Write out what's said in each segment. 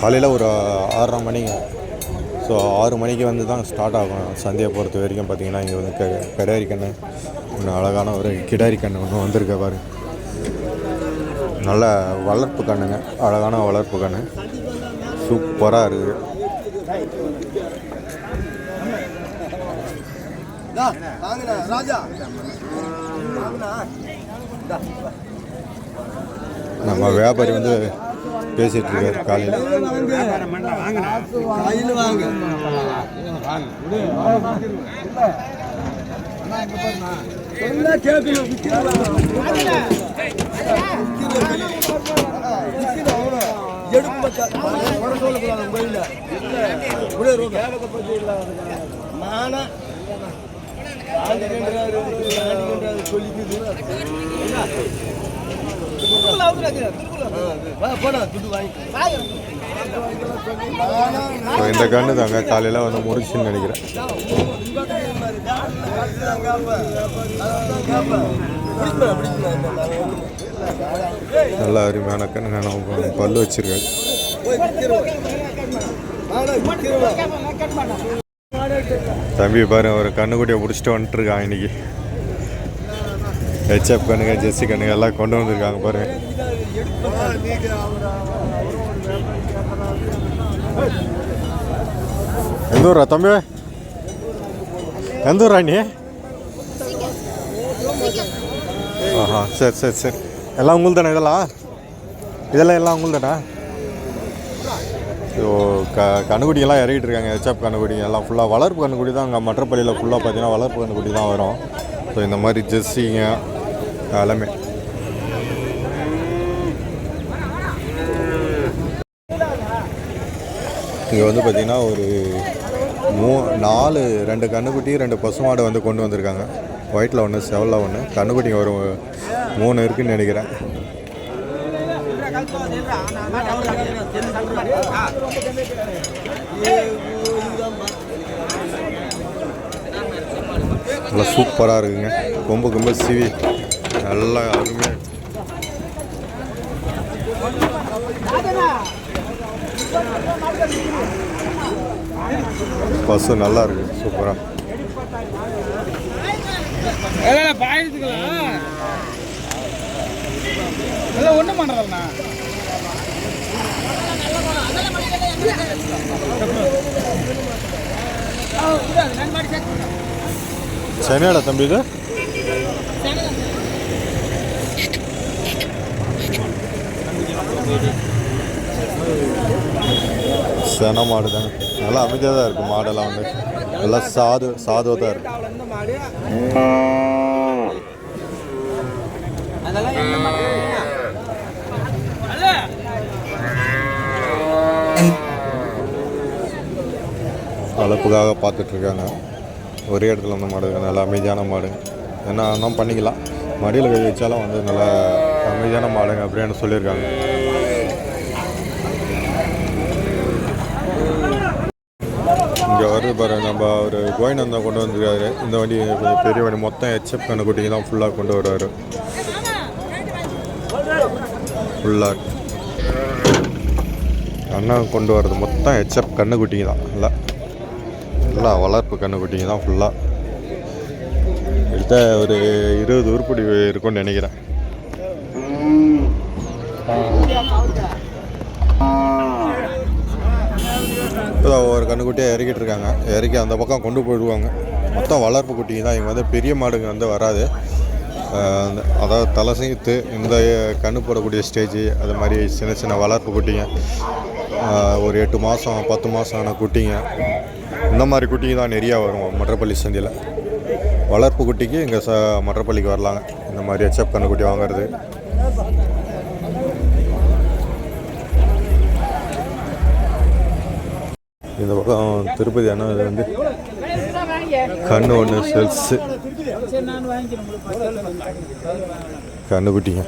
காலையில் ஒரு ஆறரை மணிங்க ஸோ ஆறு மணிக்கு வந்து தான் ஸ்டார்ட் ஆகும் சந்தையை பொறுத்த வரைக்கும் பார்த்தீங்கன்னா இங்கே வந்து க கிடாரி கண்ணு ஒன்று அழகான ஒரு கிடாரி கண்ணு ஒன்று வந்திருக்க பாரு. நல்ல வளர்ப்பு கண்ணுங்க. அழகான வளர்ப்பு கண்ணு. சூப்பராக இருக்குது. நம்ம வியாபாரி வந்து பேசிகிட்டு இருக்காரு காலையில். எடுப்பு இந்த கண்ணு தாங்க காலையில் வந்து முடிச்சுன்னு நினைக்கிறேன். நல்ல அருமையான கண்ணு நான் பல்லு வச்சிருக்காரு தம்பி பாரு ஒரு கண்ணுக்குட்டியை பிடிச்சிட்டு வந்துட்டுருக்கான் இன்னைக்கு. ஹெச்எப் கண்ணுங்க ஜெர்சி கண்ணுங்க எல்லாம் கொண்டு வந்திருக்காங்க பாருங்க எந்த ஊரா தம்பி? எந்த ஊரா நீ? ஆஹா சரி சரி சரி. எல்லாம் உங்களுக்கு தானே இதெல்லாம்? இதெல்லாம் எல்லாம் உங்களுக்கு தானே ஸோ க கண்ணுக்குட்டியெல்லாம் இறக்கிட்டு இருக்காங்க ஹெச்எப் கண்ணுக்குட்டிங்க எல்லாம் ஃபுல்லாக வளர்ப்பு கண்ணுக்குட்டி தான். அங்கே மற்றப்பள்ளியில் ஃபுல்லாக பார்த்தீங்கன்னா வளர்ப்பு கண்ணுக்குட்டி தான் வரும். ஸோ இந்த மாதிரி ஜெர்சிங்க எல்லாமே. இங்கே வந்து பார்த்திங்கன்னா ஒரு மூ நாலு ரெண்டு கண்ணுக்குட்டி ரெண்டு பசுமாடு வந்து கொண்டு வந்திருக்காங்க. ஒயிட்டில் ஒன்று செவலில் ஒன்று கண்ணுக்குட்டி ஒரு மூணு இருக்குன்னு நினைக்கிறேன். நல்லா சூப்பராக இருக்குங்க. கொம்பு கொம்பு சிவி. நல்லா அருமையாக பசு நல்லா இருக்கு. சூப்பராக பாயத்துக்கலாம் எல்லாம் ஒன்றும் பண்ணுறதுண்ணா சென்னையாடா தம்பி இது? சென மாடு தாங்க நல்லா அமைதியாக தான் இருக்குது மாடெல்லாம் வந்து. நல்லா சாது சாதுவாக தான் இருக்கு. வளர்ப்புக்காக பார்த்துட்ருக்காங்க. ஒரே இடத்துல வந்து மாடு நல்லா அமைதியான மாடு. என்ன வேணாலும் பண்ணிக்கலாம். மடியில் கை வச்சாலும் வந்து நல்லா அமைதியான மாடுங்க அப்படின்னு சொல்லியிருக்காங்க. இங்கே வருது பாரு நம்ம ஒரு வந்தால் கொண்டு வந்துருக்காரு. இந்த வண்டி கொஞ்சம் பெரிய வண்டி. மொத்தம் ஹெச்எப் கண்ணுக்குட்டிங்க தான் ஃபுல்லாக கொண்டு வருவார். ஃபுல்லாக அண்ணா கொண்டு வர்றது மொத்தம் ஹெச்எப் கண்ணுக்குட்டிங்க தான். நல்லா நல்லா வளர்ப்பு கண்ணுக்குட்டிங்க தான் ஃபுல்லாக எடுத்த ஒரு இருபது உருப்படி இருக்கும்னு நினைக்கிறேன். ஒவ்வொரு ஒரு கண்ணுக்குட்டியாக இறக்கிட்டு இருக்காங்க. இறக்கி அந்த பக்கம் கொண்டு போயிடுவாங்க. மொத்தம் வளர்ப்பு குட்டிங்க தான். இங்கே வந்து பெரிய மாடுங்க வந்து வராது. அதாவது தலை சீத்து இந்த கண்ணு போடக்கூடிய ஸ்டேஜ் அது மாதிரி சின்ன சின்ன வளர்ப்பு குட்டிங்க. ஒரு எட்டு மாதம் பத்து மாதம் ஆன குட்டிங்க. இந்த மாதிரி குட்டிங்க தான் நிறையா வரும் மற்றப்பள்ளி சந்தையில். வளர்ப்பு குட்டிக்கு இங்கே ச மற்றப்பள்ளிக்கு வரலாங்க. இந்த மாதிரி ஹெச்எப் கண்ணுக்குட்டி வாங்குறது. இந்த பக்கம் திருப்பதி அண்ணா இது வந்து கண்ணு ஒன்று செல்ஸு கண்ணுக்குட்டிங்க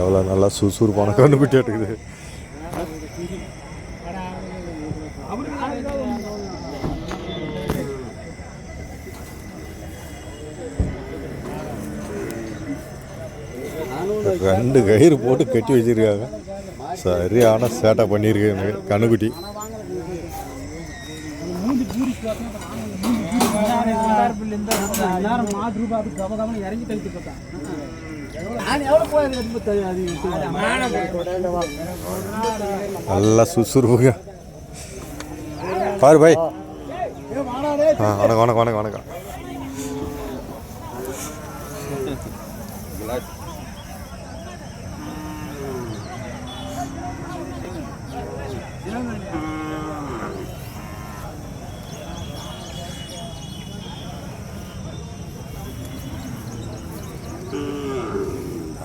எவ்வளோ நல்லா சுறுசுறுப்பான கண்ணுக்குட்டியாக இருக்குது ரெண்டு கயிறு போட்டு கட்டி வச்சிருக்காங்க. சரியான சேட்டை பண்ணியிருக்கேன் இந்த கண்ணுக்குட்டி. நல்லா சுசுறுவுங்க பாரு பாய். ஆ வணக்கம் வணக்கம் வணக்கம் வணக்கம்.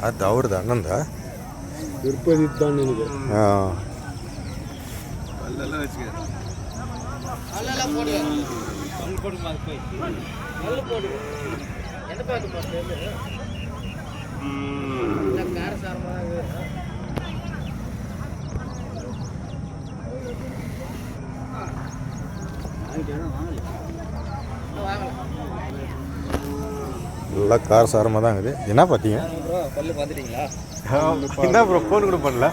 அது ಅವ್ರದ್ದು ಅಣ್ಣಂದ திருப்பதி தான் நினைக்கிறேன் ಹಾಂ எல்லாம் கார் சாரமாக தான் இருக்குது. என்ன பார்த்தீங்க? என்ன ப்ரோ ஃபோன் கூட பண்ணல?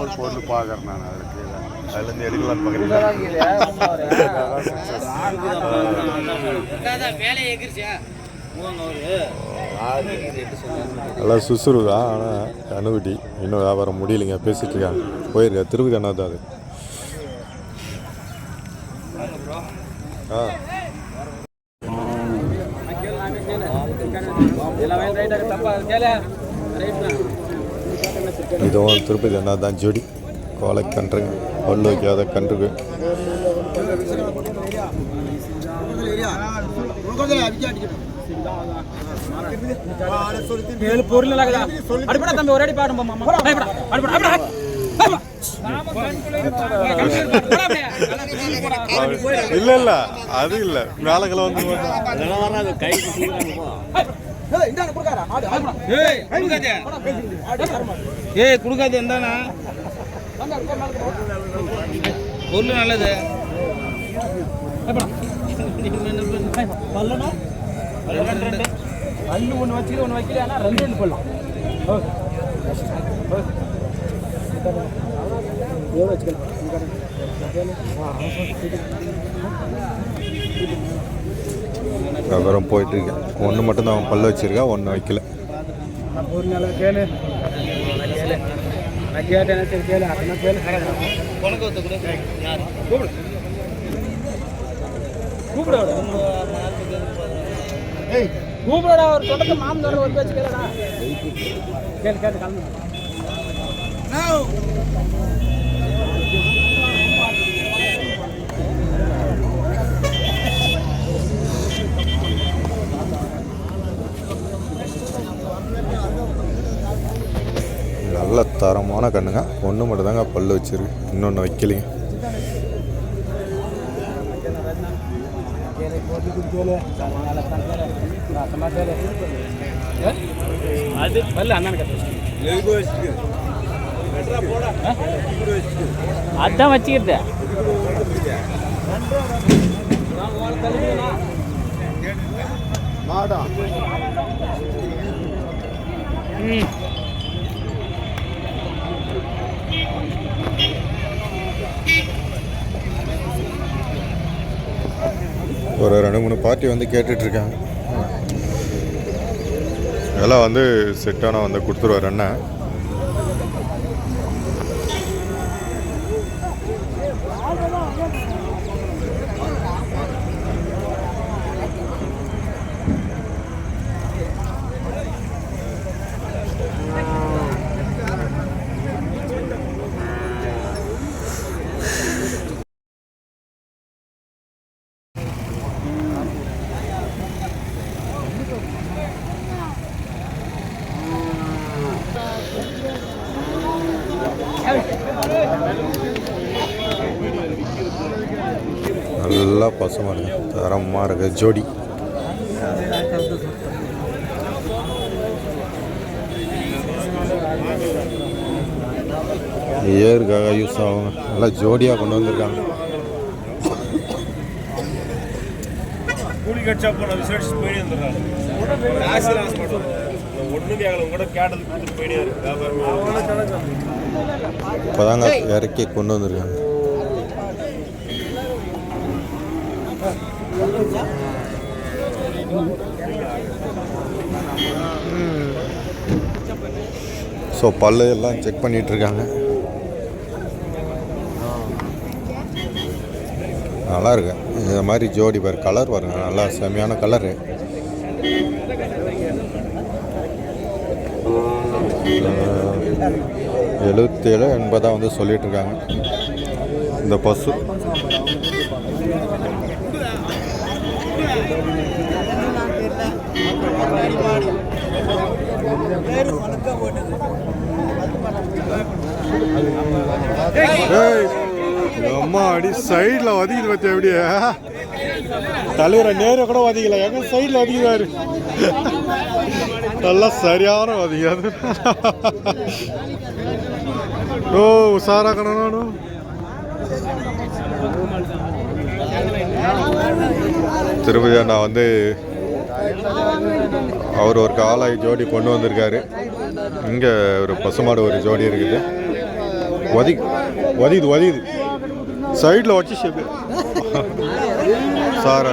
ஒரு பொருள் பார்க்குறேன் நான் அதுக்கு. அதுலேருந்து எடுக்கலான்னு நல்லா சுசுறு தான் ஆனால் கண்ணுக்குட்டி இன்னும் வியாபாரம் முடியலைங்க பேசிட்டு இருக்காங்க. போயிருக்கா திருப்பதி அண்ணா தான் அது. ஆ. இதுவும் திருப்பதி அண்ணா தான் ஜோடி கோலை கன்றுங்க. பல்லு வைக்காத கன்றுக்கு இல்ல இல்ல அது இல்ல. மேலகளை வந்து ஏய் குடுக்காதே. எந்தானா பொருள் நல்லது. பல்லு ஒன்று வச்சுக்கிட்டு ஒன்று வைக்கல ஆனால் ரெண்டு ரெண்டு போடலாம். விவரம் போயிட்டு இருக்கு ஒன்று மட்டும்தான் அவன் பல்லு வச்சிருக்கா ஒன்று வைக்கல. கூப்பிடு ஒரு தொடக்க மாமனார் ஒரு பேச்சு கேளுடா. கேளு கேளு கலந்து நல்ல தரமான கண்ணுங்க. ஒன்று மட்டும் தாங்க பல்லு வச்சிருக்கு. இன்னொன்று வைக்கலைங்க. அது பல்லு அண்ணனுக்கு அதான் வச்சுக்கிறது ஒரு ரெண்டு மூணு பார்ட்டி வந்து கேட்டுட்டு இருக்காங்க இதெல்லாம் வந்து செட்டான வந்து கொடுத்துருவார் அண்ணன் நல்லா பசுமாடுங்க தரமாக இருக்குது ஜோடி. ஏருக்காக யூஸ் ஆகும் நல்லா ஜோடியாக கொண்டு வந்திருக்காங்க. கூலி இப்போதாங்க இறக்கி கொண்டு வந்திருக்காங்க. ஸோ பல்லு எல்லாம் செக் பண்ணிட்டு இருக்காங்க நல்லா இருக்கு இந்த மாதிரி ஜோடி பாரு கலர் பாருங்க. நல்லா செமையான கலரு. எழுபத்தேழு எண்பதாக வந்து சொல்லிட்டு இருக்காங்க இந்த பசு. அம்மா அடி சைடில் வதிக்குது பத்தி அப்படியே? தலைவரை நேர கூட வதக்கல. எங்க சைடில் வதக்கிறாரு நல்லா சரியான வதக்காது ஓ உஷாராக்கணும் நானும் திருப்பதியா நான் வந்து அவர் ஒரு காலாய் ஜோடி கொண்டு வந்திருக்காரு. இங்கே ஒரு பசுமாடு ஒரு ஜோடி இருக்குது. ஒதி ஒதிது ஒதிது. சைடில் வச்சு ஷேப்பு சாரா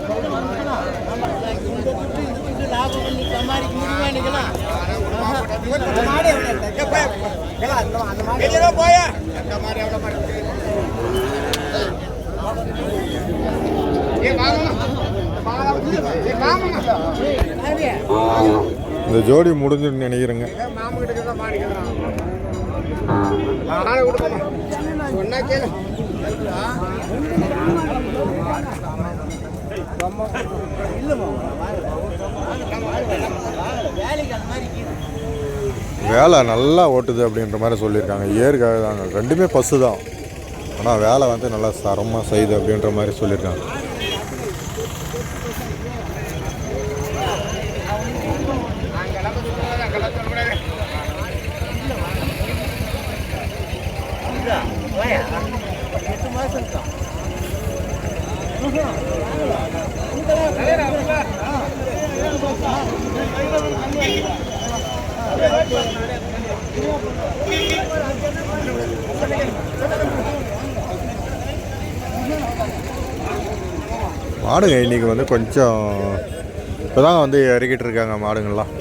இந்த ஜோடி முடிஞ்சுன்னு நினைக்கிறேங்க. வேலை நல்லா ஓட்டுது அப்படின்ற மாதிரி சொல்லியிருக்காங்க. ஏற்காக தாங்க ரெண்டுமே பஸ்ஸு தான். ஆனால் வேலை வந்து நல்லா சரமாக செய்யுது அப்படின்ற மாதிரி சொல்லியிருக்காங்க. மாடுங்க இன்றைக்கி வந்து கொஞ்சம் இப்போ தான் வந்து இறக்கிட்டு இருக்காங்க மாடுங்கள்லாம்.